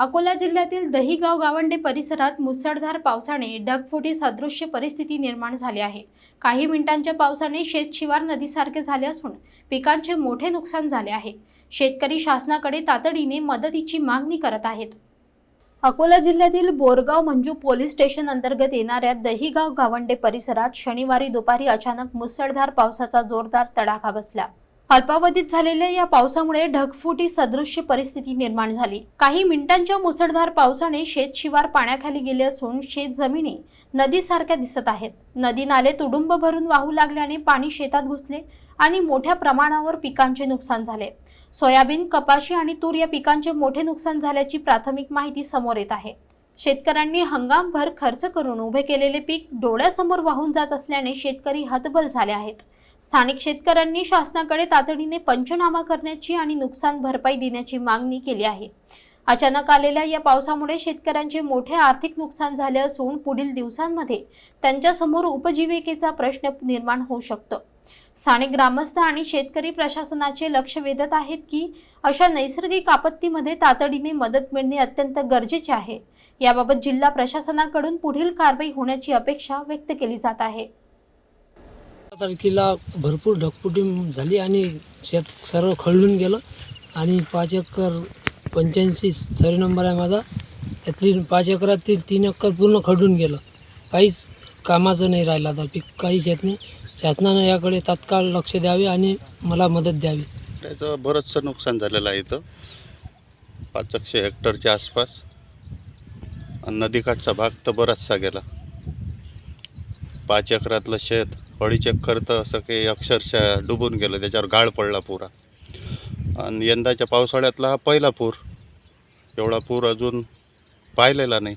अकोला जिल्ह्यातील दहिगाव गावंडे परिसरात मुसळधार पावसाने ढगफुटी सदृश्य परिस्थिती निर्माण झाली आहे. काही मिनिटांच्या पावसाने शेतशिवार नदीसारखे झाले असून पिकांचे मोठे नुकसान झाले आहे. शेतकरी शासनाकडे तातडीने मदतीची मागणी करत आहेत. अकोला जिल्ह्यातील बोरगाव मंजू पोलीस स्टेशन अंतर्गत येणाऱ्या दहिगाव गावंडे परिसरात शनिवारी दुपारी अचानक मुसळधार पावसाचा जोरदार तडाखा बसला. अल्पावधीत झालेल्या या पावसामुळे ढगफुटी सदृश्य परिस्थिती निर्माण झाली. काही मिनिटांच्या मुसळधार पावसाने शेत शिवार पाण्याखाली गेले असून शेत जमिनी नदीसारख्या दिसत आहेत. नदी नाले तुडुंब भरून वाहू लागल्याने पाणी शेतात घुसले आणि मोठ्या प्रमाणावर पिकांचे नुकसान झाले. सोयाबीन कपाशी आणि तूर या पिकांचे मोठे नुकसान झाल्याची प्राथमिक माहिती समोर येत आहे. शेतकऱ्यांनी हंगामभर खर्च करून उभे केलेले पीक डोळ्यासमोर वाहून जात असल्याने शेतकरी हतबल झाले आहेत. स्थानिक शेतकऱ्यांनी शासनाकडे तातडीने पंचनामा करण्याची आणि नुकसान भरपाई देण्याची मागणी केली आहे. अचानक आलेल्या या पावसामुळे शेतकऱ्यांचे मोठे आर्थिक नुकसान झाले असून पुढील दिवसांमध्ये त्यांच्यासमोर उपजीविकेचा प्रश्न निर्माण होऊ शकतो. स्थानिक ग्रामस्थ आणि शेतकरी प्रशासनाचे लक्ष वेधत आहेत की अशा नैसर्गिक आपत्तीमध्ये तातडीने मदत मिळणे अत्यंत गरजेचे आहे. याबाबत जिल्हा प्रशासनाकडून पुढील कारवाई होण्याची अपेक्षा व्यक्त केली जात आहे. तारखेला भरपूर ढकपुटी झाली आणि शेत सर्व खळून गेलं. आणि पाच एकर पंच्याऐंशी सर्व नंबर आहे माझा. त्यातली पाच एकरातील तीन एकर पूर्ण खडून गेलं. काहीच कामाचं नाही राहिलं आता. पीक काही शेत नाही. शासनानं याकडे तात्काळ लक्ष द्यावे आणि मला मदत द्यावी. त्याचं बरंचसं नुकसान झालेलं आहे इथं. पाचशे हेक्टरच्या आसपास. आणि नदीकाठचा भाग तर बराचसा गेला. पाच एकरातलं शेत अडीच तर असं काही अक्षरशः डुबून गेलं त्याच्यावर गाळ पडला पुरा. आणि यंदाच्या पावसाळ्यातला हा पहिला पूर. एवढा पूर अजून पाहिलेला नाही.